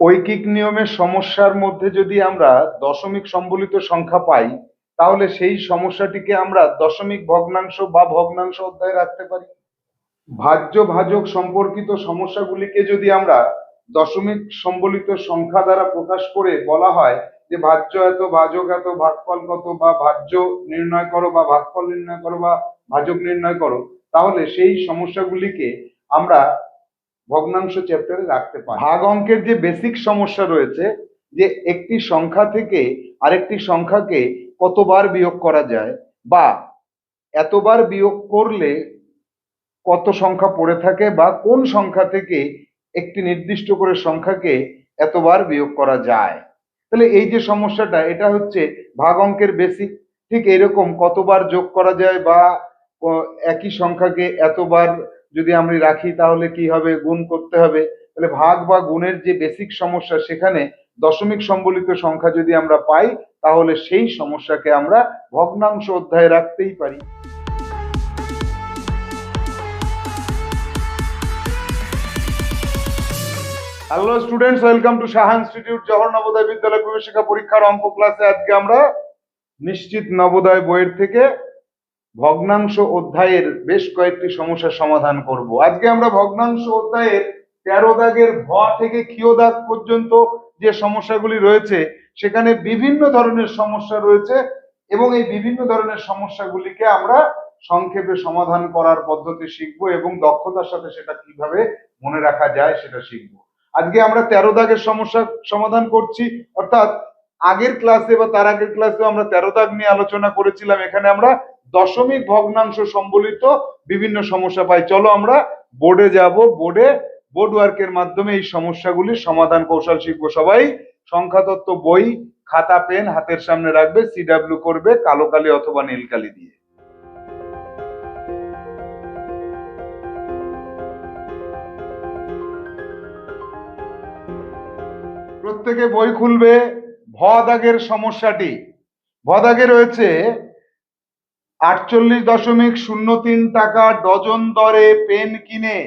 ঐকিক নিয়মের সমস্যার মধ্যে যদি আমরা দশমিক সম্বলিত সংখ্যা পাই, তাহলে সেই সমস্যাটিকে আমরা দশমিক ভগ্নাংশ বা ভগ্নাংশ অধ্যায়ে রাখতে পারি। ভাজ্য ভাজক সম্পর্কিত সমস্যাগুলিকে যদি আমরা দশমিক সম্বলিত সংখ্যা দ্বারা প্রকাশ করে বলা হয় যে ভাজ্য এত, ভাজক এত, ভাগফল কত বা ভাজ্য নির্ণয় করো বা ভাগফল নির্ণয় করো বা ভাজক নির্ণয় করো, তাহলে সেই সমস্যাগুলিকে আমরা ভগ্নাংশ চ্যাপ্টারে রাখতে পারি ভাগ অঙ্কের যে বেসিক সমস্যা রয়েছে, যে একটি সংখ্যা থেকে আরেকটি সংখ্যাকে কতবার বিয়োগ করা যায় বা এতবার বিয়োগ করলে কত সংখ্যা পড়ে থাকে বা কোন সংখ্যা থেকে একটি নির্দিষ্ট করে সংখ্যাকে এতবার বিয়োগ করা যায়। তাহলে এই যে সমস্যাটা, এটা হচ্ছে ভাগ অঙ্কের বেসিক ঠিক এরকম কতবার যোগ করা যায় বা একই সংখ্যাকে এতবার যদি আমরা রাখি তাহলে কি হবে? গুণ করতে হবে। তাহলে ভাগ বা গুণের যে বেসিক সমস্যা সেখানে দশমিক সম্বলিত সংখ্যা যদি আমরা পাই, তাহলে সেই সমস্যাকে আমরা ভগ্নাংশ অধ্যায়ে রাখতেই পারি। Hello students welcome to Shah institute Jawahar Navodaya Vidyalaya প্রবেশিকা পরীক্ষার অঙ্ক ক্লাসে আজকে আমরা নিশ্চিত নবোদয় বইয়ের থেকে ভগ্নাংশ অধ্যায়ের বেশ কয়েকটি সমস্যার সমাধান করব। আজকে আমরা ভগ্নাংশ অধ্যায়ের তেরো দাগের ভ থেকে ক্ষীয় দাগ পর্যন্ত যে সমস্যাগুলি রয়েছে, সেখানে বিভিন্ন ধরনের সমস্যা রয়েছে এবং এই বিভিন্ন ধরনের সমস্যাগুলিকে আমরা সংক্ষেপে সমাধান করার পদ্ধতি শিখব এবং দক্ষতার সাথে সেটা কীভাবে মনে রাখা যায় সেটা শিখব। আজকে আমরা তেরো দাগের সমস্যা সমাধান করছি, অর্থাৎ আগের ক্লাসে বা তার আগের ক্লাসে আমরা তেরো দাগ নিয়ে আলোচনা করেছিলাম, এখানে আমরা দশমিক ভগ্নাংশ সম্বলিত বিভিন্ন সমস্যা পাই। চলো আমরা বোর্ডে যাব। বোর্ডে বোর্ড ওয়ার্কের মাধ্যমে এই সমস্যাগুলির সমাধান কৌশল শিখব সবাই। সংখ্যাতত্ত্ব বই, খাতা, পেন হাতের সামনে রাখবে সিডাব্লিউ করবে, কালো কালি অথবা নীল কালি দিয়ে। প্রত্যেকে বই খুলবে। ভ দাগের সমস্যাটি। ভদাগে রয়েছে আটচল্লিশ দশমিক শূন্য তিন টাকা ডজন দরে পেন কিনে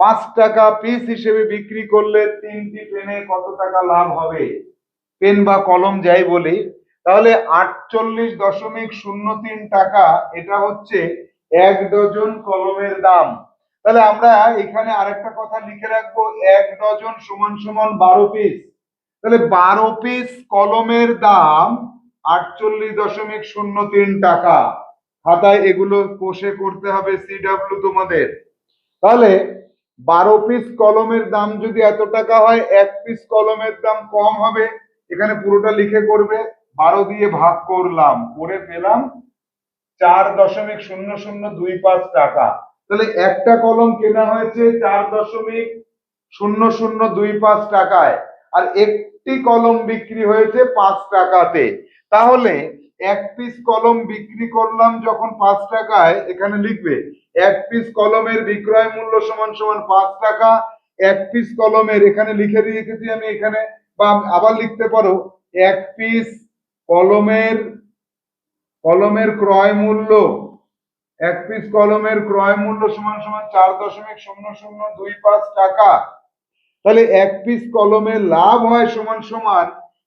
পাঁচ টাকা পিস হিসেবে বিক্রি করলে তিনটি পেনে কত টাকা লাভ হবে? পেন বা কলম যাই বলি, তাহলে আটচল্লিশ দশমিক শূন্য তিন টাকা, এটা হচ্ছে এক ডজন কলমের দাম। তাহলে আমরা এখানে আরেকটা কথা লিখে রাখব, এক ডজন সমান সমান বারো পিস। তাহলে বারো পিস কলমের দাম আটচল্লিশ দশমিক শূন্য তিন টাকা। খাতায় এগুলো কোষে করতে হবে সিডাব্লিউ তোমাদের। তাহলে বারো পিস কলমের দাম যদি এত টাকা হয়, এক পিস কলমের দাম কম হবে। এখানে পুরোটা লিখে করবে। বারো দিয়ে ভাগ করলাম, করে পেলাম চার দশমিক শূন্য শূন্য দুই পাঁচ টাকা। তাহলে একটা কলম কেনা হয়েছে চার দশমিক শূন্য শূন্য দুই পাঁচ টাকায়, আর একটি কলম বিক্রি হয়েছে পাঁচ টাকাতে। তাহলে এক পিস কলম বিক্রি করলাম যখন পাঁচ টাকায়, এখানে লিখবে, এক পিস কলমের বিক্রয় মূল্য সমান সমান পাঁচ টাকা, এক পিস কলমের, এখানে লিখে রেখেছি আমি এখানে, বা আবার লিখতে পারো, এক পিস কলমের কলমের ক্রয় মূল্য, এক পিস কলমের ক্রয় মূল্য সমান সমান চার দশমিক শূন্য শূন্য দুই পাঁচ টাকা। তাহলে এক পিস কলমের লাভ হয় সমান সমান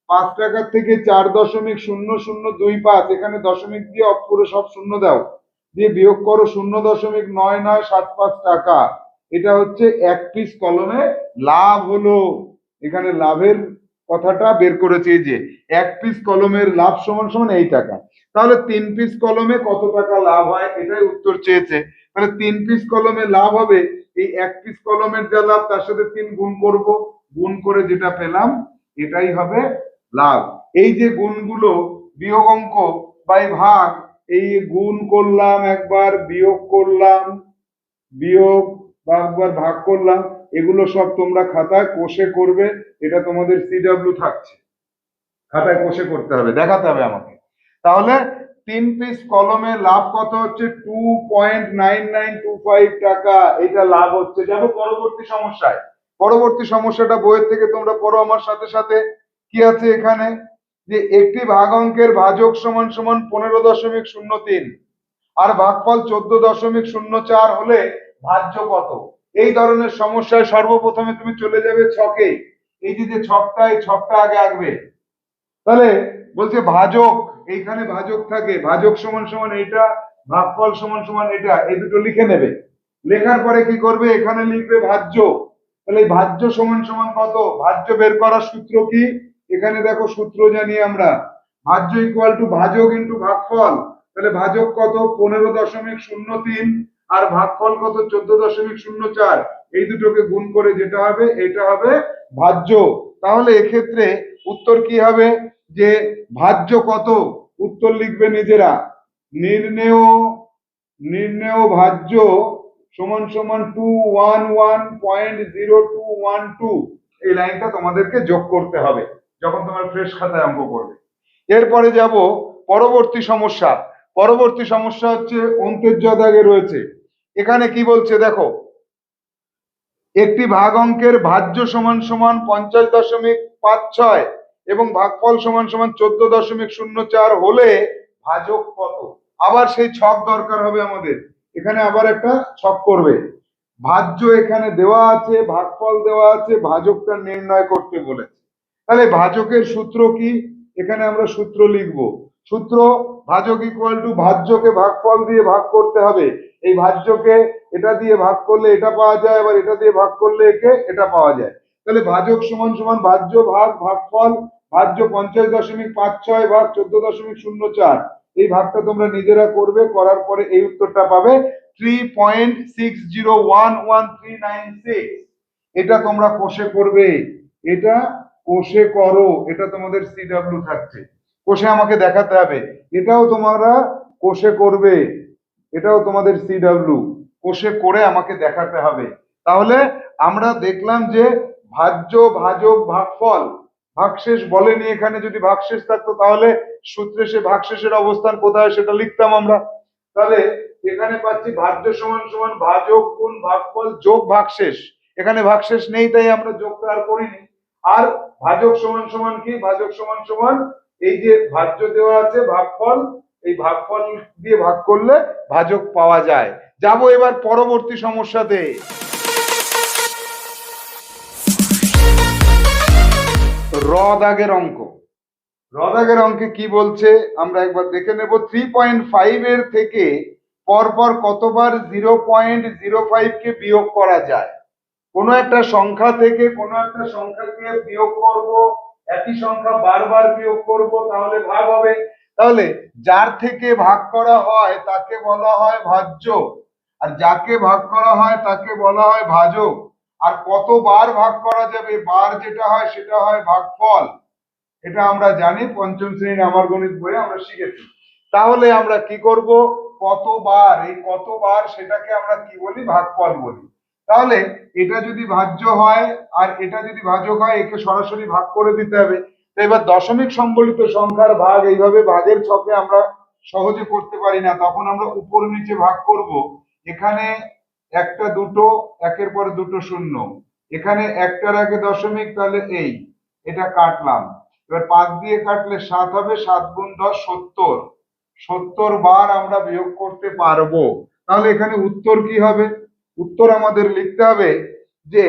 পাঁচ টাকার থেকে চার দশমিক শূন্য শূন্য দুই পাঁচ, এখানে দশমিক দিয়ে অফ করে সব শূন্য দাও। দিয়ে বিয়োগ করো শূন্য দশমিক নয় নয় সাত পাঁচ টাকা। এটা হচ্ছে এক পিস কলমে লাভ হলো। এখানে লাভের কথাটা বের করেছে যে, এক পিস কলমের লাভ সমান সমান এই টাকা। তাহলে তিন পিস কলমে কত টাকা লাভ হয়? এটাই উত্তর চেয়েছে। তাহলে তিন পিস কলমে লাভ হবে, এই এক পিস কলমের যা লাভ, তার সাথে তিন গুণ করব। গুণ করে যেটা পেলাম, এটাই হবে লাভ। এই যে গুণগুলো, বিয়োগ অঙ্ক বাই ভাগ, এই গুণ করলাম, একবার বিয়োগ করলাম, বিয়োগ বা একবার ভাগ করলাম, এগুলো সব তোমরা খাতায় কোষে করবে, এটা তোমাদের সিডাব্লিউ থাকছে। খাতায় কোষে করতে হবে, দেখাতে হবে আমাকে। তাহলে তিন পিস কলমে লাভ কত হচ্ছে? Two point nine nine two five টাকা, এটা লাভ হচ্ছে। যাব পরবর্তী সমস্যায়। পরবর্তী সমস্যাটা বইয়ের থেকে তোমরা পড়ো আমার সাথে সাথে। কি আছে এখানে? যে একটি ভাগ অঙ্কের ভাজক সমান সমান পনেরো দশমিক শূন্য তিন আর ভাগফল চোদ্দ দশমিক শূন্য চার হলে ভাজ্য কত? এই ধরনের সমস্যায় সর্বপ্রথমে তুমি চলে যাবে ছকে। এই যে ছকটা, এই ছকটা আগে আঁকবে। তাহলে বলছে ভাজক, এইখানে ভাজক থাকে। ভাজক সমান সমান এইটা ভাগফল সমান সমান এটা, এই দুটো লিখে নেবে। লেখার পরে কি করবে? এখানে লিখবে ভাজ্য। তাহলে এই ভাজ্য সমান সমান কত? ভাজ্য বের করার সূত্র কি? এখানে দেখো সূত্র জানি আমরা। ভাজ্য ইকুয়াল টু ভাজক ইন্টু ভাগফল। তাহলে ভাজক কত? পনেরো দশমিক শূন্য তিন আর ভাগফল কত? চোদ্দ দশমিক শূন্য চার। এই দুটোকে গুণ করে যেটা হবে, এটা হবে ভাজ্য। তাহলে এক্ষেত্রে উত্তর কি হবে? যে ভাজ্য কত? উত্তর লিখবে নিজেরা। নির্ণেয় নির্ণেয় ভাজ্য সমান সমান two one one point zero two one two এই লাইনটা তোমাদেরকে যোগ করতে হবে। যখন তোমার ফ্রেশ খাতায় অঙ্ক করবে। এরপরে যাব পরবর্তী সমস্যা। পরবর্তী সমস্যা হচ্ছে অন্তের দাগে রয়েছে। এখানে কি বলছে দেখো, একটি ভাগ অঙ্কের ভাজ্য সমান সমান পঞ্চাশ দশমিক পাঁচ ছয় এবং ভাগফল সমান সমান চোদ্দ দশমিক শূন্য চার হলে ভাজক কত? আবার সেই ছক দরকার হবে আমাদের। এখানে আবার একটা ছক করবে। ভাজ্য এখানে দেওয়া আছে, ভাগফল দেওয়া আছে, ভাজকটা নির্ণয় করতে বলেছে। তাহলে ভাজকের সূত্র কি? এখানে আমরা সূত্র লিখব। সূত্র ভাজক ইকুয়াল টু ভাজ্যকে ভাগফল দিয়ে ভাগ করতে হবে। এই ভাজ্যকে এটা দিয়ে ভাগ করলে এটা পাওয়া যায়, আবার এটা দিয়ে ভাগ করলে একে এটা পাওয়া যায়। তাহলে ভাজক সমান সমান ভাজ্য ভাগ ভাগফল, ভাজ্য পঞ্চাশ দশমিক পাঁচ ছয় ভাগ চোদ্দ দশমিক শূন্য চার। এই ভাগটা তোমরা নিজেরা করবে, করার পরে এই উত্তরটা পাবে three point six zero one one three nine six এটা তোমরা কোষে করবে। এটা কোষে করো, এটা তোমাদের সিডাব্লিউ থাকছে। কোষে আমাকে দেখাতে হবে, এটাও তোমরা কোষে করবে, এটাও তোমাদের সিডাব্লিউ কোষে করে আমাকে দেখাতে হবে। তাহলে আমরা দেখলাম যে ভাজ্য, ভাজক, ভাগফল, ভাগশেষ বলেনি এখানে, যদি ভাগশেষ থাকতো তাহলে সূত্রে সে ভাগশেষের অবস্থান কোথায় সেটা লিখতাম আমরা। তাহলে এখানে পাচ্ছি ভাজ্য সমান সমান ভাজক, গুণ, ভাগফল, যোগ, ভাগশেষ। এখানে ভাগশেষ নেই, তাই আমরা যোগটা আর করিনি। আর ভাজক সমান সমান কি? ভাজক সমান সমান এই যে ভাজ্য দেওয়া আছে ভাগফল, এই ভাগফল দিয়ে ভাগ করলে ভাজক পাওয়া যায়। যাব এবার পরবর্তী সমস্যাতে। র দাগের অঙ্ক। র দাগের অঙ্কে কি বলছে? আমরা একবার দেখে নেব। থ্রি পয়েন্ট ফাইভ এর থেকে পরপর কতবার জিরো পয়েন্ট জিরো ফাইভ কে বিয়োগ করা যায়? কোনো একটা সংখ্যা থেকে কোনো একটা সংখ্যাকে বিয়োগ করব, একই সংখ্যা বারবার বিয়োগ করব, তাহলে ভাগ হবে। তাহলে যার থেকে ভাগ করা হয় তাকে বলা হয় ভাজ্য, আর যাকে ভাগ করা হয় তাকে বলা হয় ভাজক। আর কতবার ভাগ করা যাবে, বার যেটা হয় সেটা হয় ভাগফল। এটা আমরা জানি, পঞ্চম শ্রেণির আমার গণিত বইয়ে আমরা শিখেছি। তাহলে আমরা কি করব? কতবার, এই কতবার সেটাকে আমরা কি বলি? ভাগফল বলি। তাহলে এটা যদি ভাজ্য হয় আর এটা যদি ভাজক হয়, একে সরাসরি ভাগ করে দিতে হবে। তো এবার দশমিক সম্বলিত সংখ্যার ভাগ এইভাবে ভাগের ছকে আমরা সহজে করতে পারি না। তখন আমরা উপর নিচে ভাগ করব। এখানে একটা দুটো, একের পরে দুটো শূন্য। এখানে একটার আগে দশমিক, তাহলে এই, এটা কাটলাম। এবার পাঁচ দিয়ে কাটলে সাত হবে, সাত গুণ দশ, সত্তর। সত্তর বার আমরা বিয়োগ করতে পারব। তাহলে এখানে উত্তর কি হবে? উত্তর আমাদের লিখতে হবে যে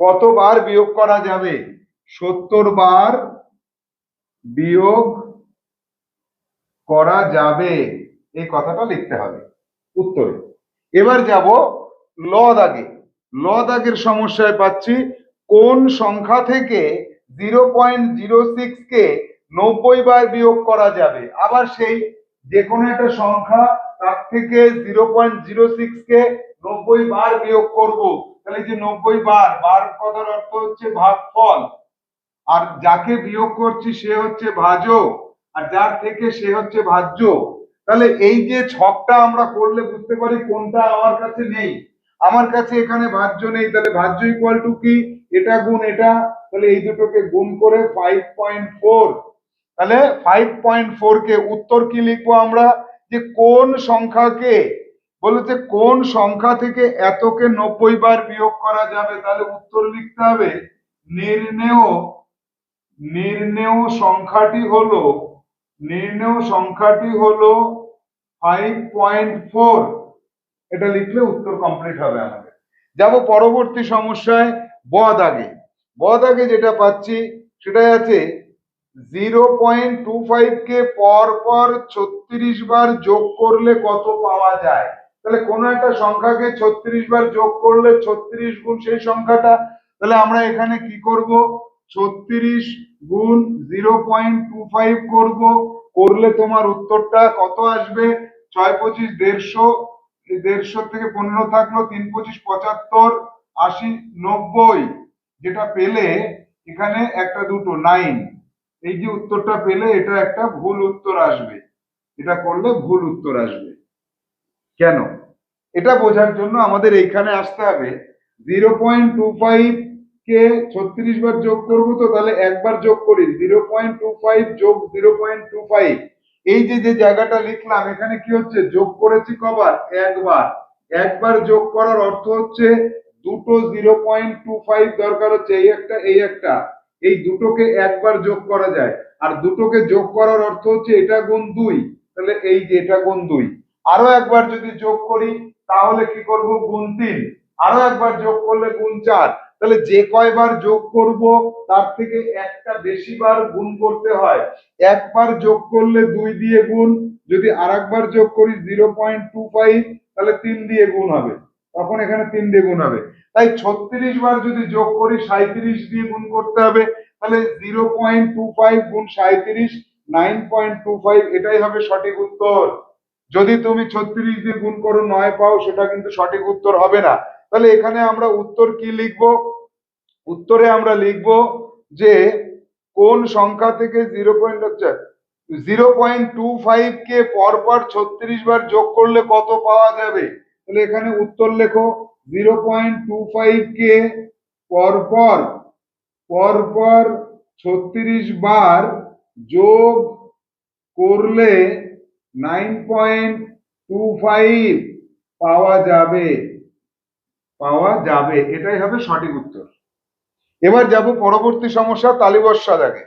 কতবার বিয়োগ করা যাবে? সত্তর বার বিয়োগ করা যাবে। এই কথাটা লিখতে হবে উত্তরে। এবার যাব ল দাগে। ল দাগের সমস্যায় পাচ্ছি কোন সংখ্যা থেকে জিরো পয়েন্ট জিরো সিক্স কে নব্বই বার বিয়োগ করা যাবে? আবার সেই যে কোনো একটা সংখ্যা তার থেকে জিরো পয়েন্ট জিরো সিক্স কে নব্বই বার বিয়োগ করব। তাহলে যে নব্বই বার বার কথার অর্থ হচ্ছে ভাগফল। আর যাকে বিয়োগ করছি সে হচ্ছে ভাজক আর যার থেকে সে হচ্ছে ভাজ্য। তাহলে এই যে ছকটা আমরা করলে বুঝতে পারি কোনটা আমার কাছে নেই। আমার কাছে এখানে ভাজ্য নেই, তাহলে ভাজ্য ইকুয়াল টু কি? এটা গুণ এটা, তাহলে এই দুটোকে গুণ করে ফাইভ পয়েন্ট ফোর তাহলে ফাইভ পয়েন্ট ফোর কে উত্তর কি লিখব আমরা? যে কোন সংখ্যাকে বলেছে কোন সংখ্যা থেকে এতকে নব্বই বার বিয়োগ করা যাবে, তাহলে উত্তর লিখতে হবে, নির্ণেয় নির্ণেয় সংখ্যাটি হলো, নির্ণেয় সংখ্যাটি হলো ফাইভ পয়েন্ট ফোর এটা লিখলে উত্তর কমপ্লিট হবে আমাদের। যাব পরবর্তী সমস্যায় ব দাগে ব দাগে যেটা পাচ্ছি, সেটাই আছে জিরো পয়েন্ট টু ফাইভ কে পর পর ছত্রিশ বার যোগ করলে কত পাওয়া যায়? তাহলে কোনো একটা সংখ্যাকে ছত্রিশ বার যোগ করলে ছত্রিশ গুণ সেই সংখ্যাটা, তাহলে আমরা এখানে কি করব? ছত্রিশ গুণ জিরো পয়েন্ট টু ফাইভ করব। করলে তোমার উত্তরটা কত আসবে? ছয় পঁচিশ দেড়শো। দেড়শো থেকে পনেরো থাকল, তিন পঁচিশ পঁচাত্তর, আশি নব্বই। যেটা পেলে এখানে একটা দুটো, নাইন। এই যে উত্তরটা পেলে এটা একটা ভুল উত্তর আসবে। এটা করলে ভুল উত্তর আসবে। কেন? এটা বোঝার জন্য আমাদের এইখানে আসতে হবে। জিরো পয়েন্ট টু ফাইভ কে ছত্রিশ বার যোগ করব তো তাহলে একবার যোগ করি। জিরো পয়েন্ট টু ফাইভ যোগ জিরো পয়েন্ট টু ফাইভ। এই যে যে জায়গাটা লিখলাম, এখানে কি হচ্ছে? যোগ করেছি কবার? একবার। একবার যোগ করার অর্থ হচ্ছে দুটো জিরো পয়েন্ট টু ফাইভ দরকার হচ্ছে। এই একটা এই একটা। এই দুটোকে একবার যোগ করা যায়। আর দুটোকে যোগ করার অর্থ হচ্ছে এটা গুণ দুই। তাহলে এই যে এটা গুণ দুই। আরও একবার যদি যোগ করি, তাহলে কি করব? গুণ তিন। আরও একবার যোগ করলে গুণ চার। তাহলে যে কয়বার যোগ করব, তার থেকে একটা বেশি বার গুণ করতে হয়। একবার যোগ করলে দুই দিয়ে গুণ। যদি আরেকবার যোগ করি, জিরো পয়েন্ট টু ফাইভ, তাহলে তিন দিয়ে গুণ হবে। তখন এখানে তিন দিয়ে গুণ হবে। তাই ছত্রিশ বার যদি যোগ করি সাঁত্রিশ দিয়ে গুণ করতে হবে, তাহলে জিরো পয়েন্ট টু ফাইভ গুণ সাঁত্রিশ নাইন পয়েন্ট টু ফাইভ, এটাই হবে সঠিক উত্তর। যদি তুমি ছত্রিশ দিয়ে গুণ করো, নয় পাও, সেটা কিন্তু সঠিক উত্তর হবে না। তাহলে এখানে আমরা উত্তর কি লিখব? উত্তরে আমরা লিখব যে কোন সংখ্যা থেকে জিরো পয়েন্ট হচ্ছে, জিরো পয়েন্ট টু ফাইভ কে পরপর ছত্রিশ বার যোগ করলে কত পাওয়া যাবে? তাহলে এখানে উত্তর লেখো, জিরো পয়েন্ট টু ফাইভ কে পরপর পরপর ছত্রিশ বার যোগ করলে নাইন পয়েন্ট টু ফাইভ পাওয়া যাবে পাওয়া যাবে। এটাই হবে সঠিক উত্তর। এবার যাব পরবর্তী সমস্যা, তালিবর্ষা দাগে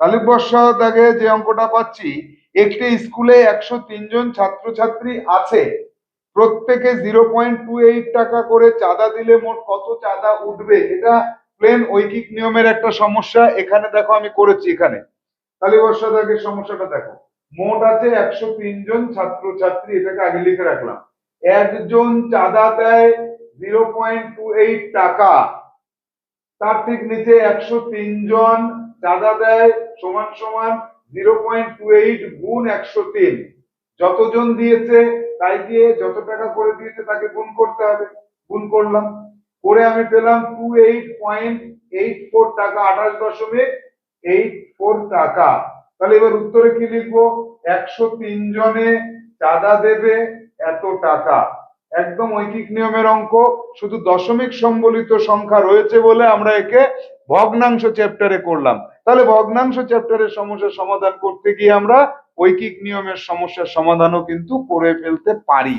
তালিবর্ষা দাগে যে অঙ্কটা পাচ্ছি, একটি স্কুলে একশো জন ছাত্রছাত্রী আছে। প্রত্যেকে জিরো পয়েন্ট টু এইট টাকা করে চাঁদা দিলে মোট কত চাঁদা উঠবে? এটা প্লেন ঐকিক নিয়মের একটা সমস্যা। এখানে দেখো আমি করেছি এখানে। তালিবর্ষা দাগের সমস্যাটা দেখো। মোট আছে একশো জন ছাত্রছাত্রী, এটাকে আগে লিখে রাখলাম। একজন চাঁদা দেয় জিরো পয়েন্ট টু এইট টাকা। তার ঠিক নিচে একশো জন চাঁদা দেয় সমান সমান জিরো পয়েন্ট টু এইট গুণ একশো তিন। যতজন দিয়েছে, তাই দিয়ে যত টাকা করে দিয়েছে, তাকে গুণ করতে হবে। গুণ করলাম। করে আমি পেলাম two eight point eight four টাকা, আঠাশ দশমিক এইট ফোর টাকা। তাহলে এবার উত্তরে কি লিখব? একশো তিন জনে চাঁদা দেবে এত টাকা। একদম ঐকিক নিয়মের অঙ্ক। শুধু দশমিক সম্বলিত সংখ্যা রয়েছে বলে আমরা একে ভগ্নাংশ চ্যাপ্টারে করলাম। তাহলে ভগ্নাংশ চ্যাপ্টারের সমস্যার সমাধান করতে গিয়ে আমরা ঐকিক নিয়মের সমস্যার সমাধানও কিন্তু করে ফেলতে পারি।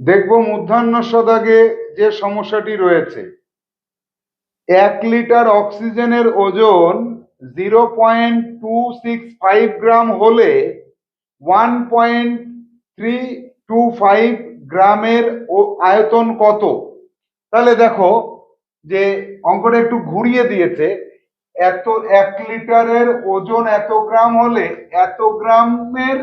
দেখব মূর্ধান্য সদাগে যে সমস্যাটি রয়েছে। এক লিটার অক্সিজেনের ওজন zero point two six five gram হলে one point three two five গ্রামের আয়তন কত? তাহলে দেখো যে অঙ্কটা একটু ঘুরিয়ে দিয়েছে, এত এক লিটারের ওজন এত গ্রাম হলে এত গ্রামের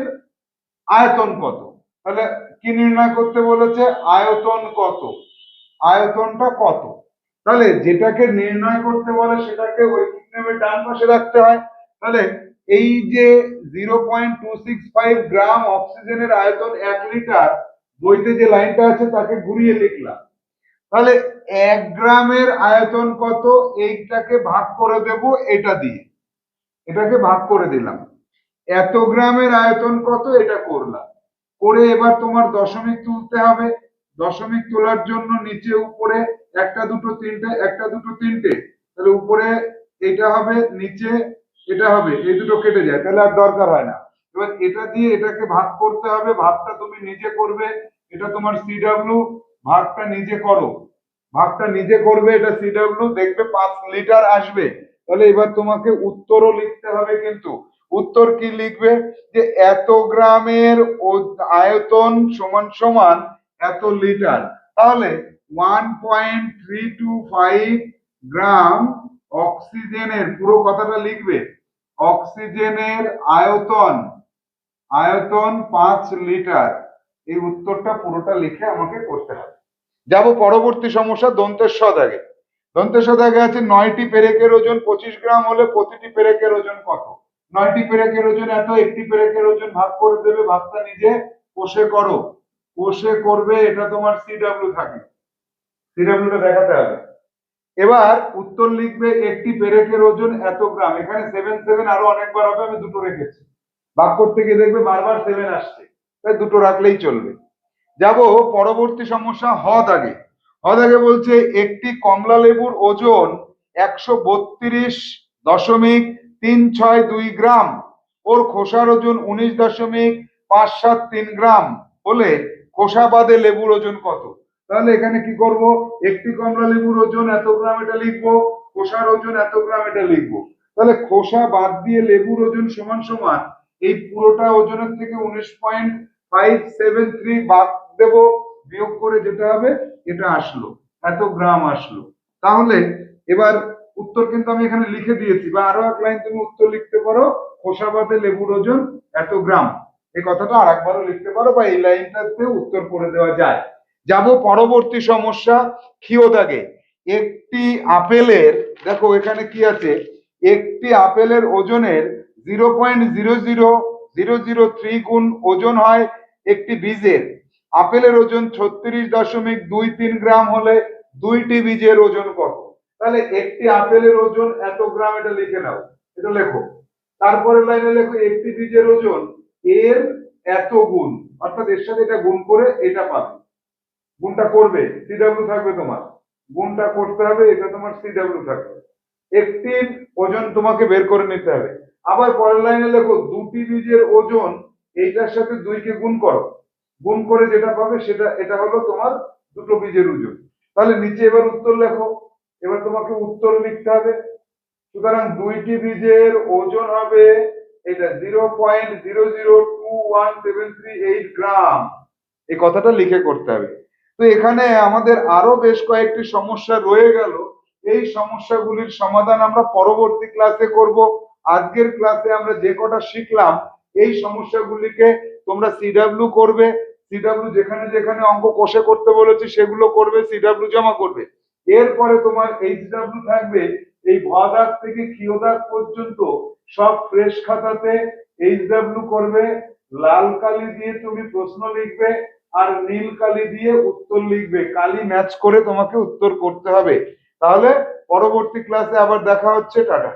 আয়তন কত? তাহলে কি নির্ণয় করতে বলেছে? আয়তন কত? আয়তনটা কত? তাহলে যেটাকে নির্ণয় করতে বলে সেটাকে ঐকিক নিয়মের ডান পাশে রাখতে হয়। তাহলে এই যে zero point two six five gram অক্সিজেনের আয়তন এক লিটার, বইতে যে লাইনটা আছে তাকে ঘুরিয়ে লিখলাম। তাহলে এক গ্রামের আয়তন কত? এইটাকে ভাগ করে দেব এটা দিয়ে। এটাকে ভাগ করে দিলাম। এত গ্রামের আয়তন কত? এটা করলাম। করে এবার তোমার দশমিক তুলতে হবে। দশমিক তোলার জন্য নিচে উপরে একটা, দুটো, তিনটে, একটা, দুটো, তিনটে। তাহলে উপরে এটা হবে, নিচে এটা হবে। এই দুটো কেটে যায়। তাহলে আর দরকার হয় না। এবার এটা দিয়ে এটাকে ভাগ করতে হবে। ভাগটা তুমি নিজে করবে। এটা তোমার সিডাব্লিউ ভাগটা নিজে করো। ভাগটা নিজে করবে এটা সিডাব্লিউ দেখবে পাঁচ লিটার আসবে। তাহলে এবার তোমাকে উত্তরও লিখতে হবে কিন্তু। উত্তর কি লিখবে? যে এত গ্রামের আয়তন সমান সমান এত লিটার। তাহলে one point three two five gram অক্সিজেনের, পুরো কথাটা লিখবে। অক্সিজেনের আয়তন আয়তন পাঁচ লিটার। এই উত্তরটা পুরোটা লিখে আমাকে করতে হবে। যাব পরবর্তী সমস্যা দন্তেশ্ব দাগে। দন্তেশ্ব দাগে আছে নয়টি পেরেকের ওজন, পঁচিশ গ্রাম হলে প্রতিটি পেরেকের ওজন কত? নয়টি পেরেকের ওজন এত, একটি পেরেকের ওজন ভাগ করে দেবে, ভাগটা নিজে কোষে করো। কোষে করবে, এটা তোমার সিডাব্লিউ থাকে। সিডাব্লিউটা দেখাতে হবে। এবার উত্তর লিখবে, একটি পেরেকের ওজন এত গ্রাম। এখানে সেভেন সেভেন আরও অনেকবার হবে, আমি দুটো রেখেছি। ভাগ করতে গিয়ে দেখবে বারবার সেভেন আসছে। তাই দুটো রাখলেই চলবে। যাব পরবর্তী সমস্যা হ দাগে হ দাগে বলছে একটি কমলা লেবুর ওজন একশো বত্রিশ দশমিক তিন ছয় দুই গ্রাম, ওর খোসার ওজন উনিশ দশমিক পাঁচ সাত তিন গ্রাম হলে খোসা বাদে লেবুর ওজন কত? তাহলে এখানে কি করব? একটি কমলা লেবুর ওজন এত গ্রাম এটা লিখব, খোসার ওজন এত গ্রাম এটা লিখব। তাহলে খোসা বাদ দিয়ে লেবুর ওজন সমান সমান এই পুরোটা ওজনের থেকে উনিশ পয়েন্ট ফাইভ সেভেন থ্রি বাদ দেব, বিয়োগ করে যেটা হবে, এটা আসলো, এত গ্রাম আসলো। তাহলে এবার উত্তর কিন্তু আমি এখানে লিখে দিয়েছি, বা আরও এক লাইন তুমি উত্তর লিখতে পারো খোসা বাদে লেবুর ওজন এত গ্রাম। এই কথাটা আর একবারও লিখতে পারো, বা এই লাইনটাতে উত্তর করে দেওয়া যায়। যাব পরবর্তী সমস্যা ক্ষিয়দাগে একটি আপেলের, দেখো এখানে কি আছে, একটি আপেলের ওজনের zero point zero zero zero zero three গুণ ওজন হয় একটি বীজের। আপেলের ওজন ছত্রিশ দশমিক দুই তিন গ্রাম হলে দুইটি বীজের ওজন কত? তাহলে একটি আপেলের ওজন এত গ্রাম এটা লিখে নাও, এটা লেখো। তারপরে লাইনে লেখো, একটি বীজের ওজন এর এত গুণ, অর্থাৎ এর সাথে এটা গুণ করে এটা পাবে। গুণটা করবে সিডাব্লিউ থাকবে তোমার। গুণটা করতে হবে, এটা তোমার সিডাব্লিউ থাকবে। একটির ওজন তোমাকে বের করে নিতে হবে। আবার পরের লাইনে লেখো, দুটি বীজের ওজন এইটার সাথে দুইকে গুণ করো। গুণ করে যেটা পাবে সেটা, এটা হলো তোমার দুটো বীজের ওজন। তাহলে নিচে এবার উত্তর লেখো। এবার তোমাকে উত্তর লিখতে হবে। সুতরাং দুইটি বীজের ওজন হবে এটা zero point zero zero two one seven three eight gram. এই কথাটা লিখে করতে হবে। তো এখানে আমাদের আরও বেশ কয়েকটি সমস্যা রয়ে গেল। এই সমস্যাগুলির সমাধান আমরা পরবর্তী ক্লাসে করব। আজকের ক্লাসে আমরা যে কটা শিখলাম, এই সমস্যাগুলিকে তোমরা সিডাব্লিউ করবে। সিডাব্লিউ যেখানে যেখানে অঙ্ক কষে করতে বলেছি, সেগুলো করবে সিডাব্লিউ জমা করবে। এরপরে তোমার এইচ এইচডাব্লিউ থাকবে, এই ভদাগ থেকে ক্ষিয়দাগ পর্যন্ত সব ফ্রেশ খাতাতে এইচ এইচডাব্লিউ করবে। লাল কালি দিয়ে তুমি প্রশ্ন লিখবে আর নীল কালি দিয়ে উত্তর লিখবে। কালি ম্যাচ করে তোমাকে উত্তর করতে হবে। তাহলে পরবর্তী ক্লাসে আবার দেখা হচ্ছে। টাটা।